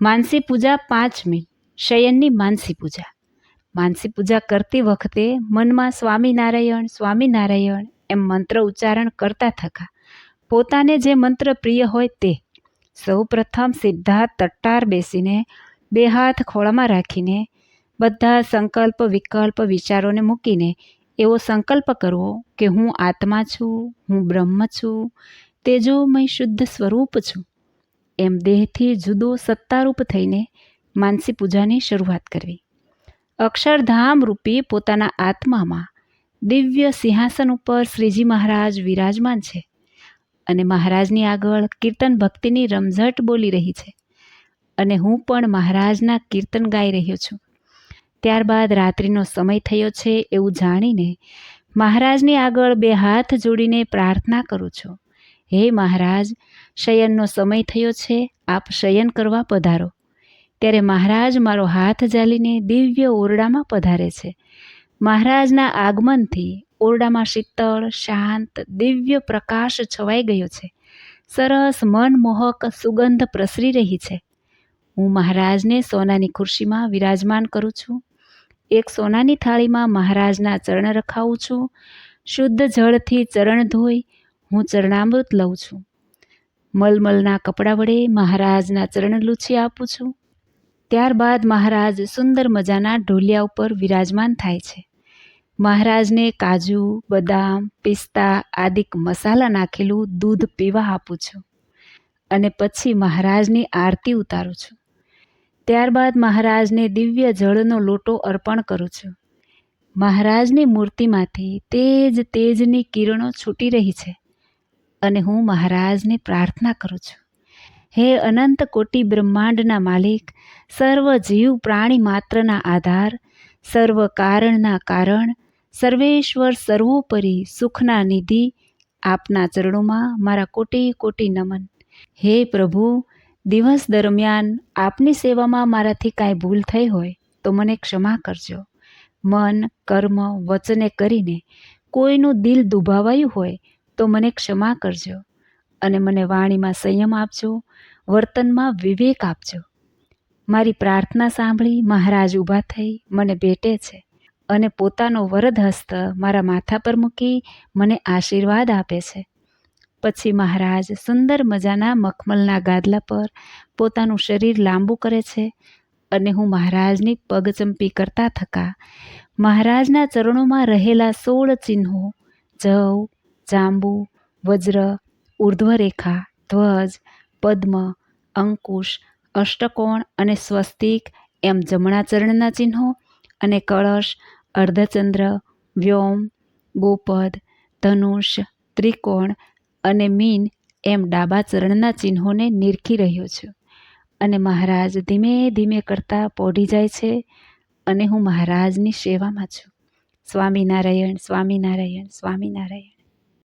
માનસી પૂજા પાંચમી, શયનની માનસી પૂજા. માનસી પૂજા કરતી વખતે મનમાં સ્વામિનારાયણ સ્વામિનારાયણ એમ મંત્ર ઉચ્ચારણ કરતા થકા. પોતાને જે મંત્ર પ્રિય હોય તે. સૌ પ્રથમ સીધા તટ્ટાર બેસીને બે હાથ ખોળામાં રાખીને બધા સંકલ્પ, વિકલ્પ, વિચારોને મૂકીને એવો સંકલ્પ કરવો કે હું આત્મા છું, હું બ્રહ્મ છું, તેજોમય શુદ્ધ સ્વરૂપ છું. એમ દેહથી જુદો સત્તારૂપ થઈને માનસી પૂજાની શરૂઆત કરવી. અક્ષરધામ રૂપી પોતાના આત્મામાં દિવ્ય સિંહાસન ઉપર શ્રીજી મહારાજ વિરાજમાન છે અને મહારાજની આગળ કીર્તન ભક્તિની રમઝટ બોલી રહી છે અને હું પણ મહારાજના કીર્તન ગાઈ રહ્યો છું. ત્યારબાદ રાત્રિનો સમય થયો છે એવું જાણીને મહારાજની આગળ બે હાથ જોડીને પ્રાર્થના કરું છું. હે મહારાજ, શયનનો સમય થયો છે, આપ શયન કરવા પધારો. ત્યારે મહારાજ મારો હાથ ઝાલીને દિવ્ય ઓરડામાં પધારે છે. મહારાજના આગમનથી ઓરડામાં શીતળ, શાંત, દિવ્ય પ્રકાશ છવાઈ ગયો છે. સરસ મનમોહક સુગંધ પ્રસરી રહી છે. હું મહારાજને સોનાની ખુરશીમાં વિરાજમાન કરું છું. એક સોનાની થાળીમાં મહારાજના ચરણ રખાવું છું. શુદ્ધ જળથી ચરણ ધોઈ હું ચરણામૃત લઉં છું. મલમલના કપડાં વડે મહારાજના ચરણ લૂછી આપું છું. ત્યારબાદ મહારાજ સુંદર મજાના ઢોલિયા ઉપર વિરાજમાન થાય છે. મહારાજને કાજુ, બદામ, પિસ્તા આદિક મસાલા નાખેલું દૂધ પીવા આપું છું અને પછી મહારાજની આરતી ઉતારું છું. ત્યારબાદ મહારાજને દિવ્ય જળનો લોટો અર્પણ કરું છું. મહારાજની મૂર્તિમાંથી તેજ તેજની કિરણો છૂટી રહી છે. અને હું મહારાજને પ્રાર્થના કરું છું. હે અનંત કોટી બ્રહ્માંડના માલિક, સર્વ જીવ પ્રાણી માત્રના આધાર, સર્વ કારણના કારણ, સર્વેશ્વર સર્વોપરી સુખના નિધિ, આપના ચરણોમાં મારા કોટી કોટી નમન. હે પ્રભુ, દિવસ દરમિયાન આપની સેવામાં મારાથી કાંઈ ભૂલ થઈ હોય તો મને ક્ષમા કરજો. મન, કર્મ, વચને કરીને કોઈનું દિલ દુભાવાયું હોય તો મને ક્ષમા કરજો અને મને વાણીમાં સંયમ આપજો, વર્તનમાં વિવેક આપજો. મારી પ્રાર્થના સાંભળી મહારાજ ઊભા થઈ મને ભેટે છે અને પોતાનો વરદ હસ્ત મારા માથા પર મૂકી મને આશીર્વાદ આપે છે. પછી મહારાજ સુંદર મજાના મખમલના ગાદલા પર પોતાનું શરીર લાંબુ કરે છે અને હું મહારાજની પગચંપી કરતા થકા મહારાજના ચરણોમાં રહેલા સોળ ચિહ્નો જવ જાંબુ, વજ્ર, ઉર્ધ્વરેખા, ધ્વજ, પદ્મ, અંકુશ, અષ્ટકોણ અને સ્વસ્તિક એમ જમણા ચરણના ચિહ્નો અને કળશ, અર્ધચંદ્ર, વ્યોમ, ગોપદ, ધનુષ, ત્રિકોણ અને મીન એમ ડાબા ચરણના ચિહ્નોને નિરખી રહ્યો છું. અને મહારાજ ધીમે ધીમે કરતાં પોઢી જાય છે અને હું મહારાજની સેવામાં છું. સ્વામિનારાયણ સ્વામિનારાયણ સ્વામિનારાયણ.